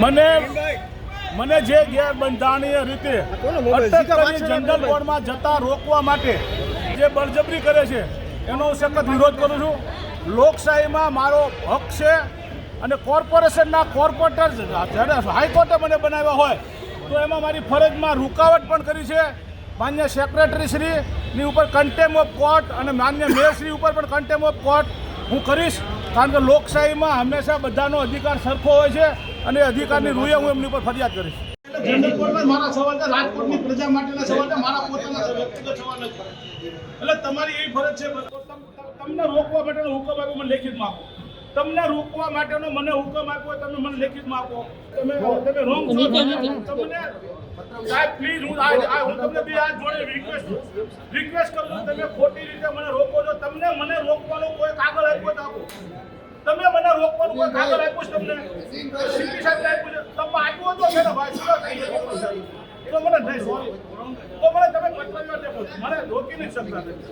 મને મને જે ગેરબંધારણીય રીતે અટક જનરલ બોર્ડમાં જતા રોકવા માટે જે બળજબરી કરે છે એનો હું સખત વિરોધ કરું છું. લોકશાહીમાં મારો હક છે અને કોર્પોરેશનના કોર્પોરેટર જ્યારે હાઈકોર્ટે મને બનાવ્યા હોય તો એમાં મારી ફરજમાં રૂકાવટ પણ કરી છે. માન્ય સેક્રેટરી શ્રીની ઉપર કન્ટેમ ઓફ કોર્ટ અને માન્ય મેયરશ્રી ઉપર પણ કન્ટેમ ઓફ કોર્ટ હું કરીશ. કારણ કે લોકશાહીમાં હંમેશા બધાનો અધિકાર સરખો હોય છે અને અધિકારની રૂએ હું એમની ઉપર ફરિયાદ કરીશ. જનરલ કોર્ટમાં મારા સવાલ છે રાજકોટની પ્રજા માટેના સવાલ છે મારા પોતાના વ્યક્તિગત સવાલ નથી. એટલે તમારી એ ફરજ છે તમને રોકવા માટેનો હુકમ આપ્યો મને લેખિતમાં આપો. તમને રોકવા માટેનો મને હુકમ આપ્યો તમે મને લેખિતમાં આપો. તમે તમે રોંગ છો. તમને સાહેબ પ્લીઝ હું આ આ- હું તમને બી આ જોડે રિક્વેસ્ટ રિક્વેસ્ટ કરું છું તમે ખોટી રીતે મને રોકો છો. તમને મને રોકવાનો કોઈ કાગળ આપ્યો તો આપો. તમે મને રોકવાનું કોઈ કાગળ આપ્યું છે તમને? સીપી સાહેબ આપ્યું છે. તમે આપ્યું તો છે ને ભાઈ શું થઈ ગયો તો મને નહીં સોરી તો મને તમે પત્ર દેખો મને રોકી નહીં શકતા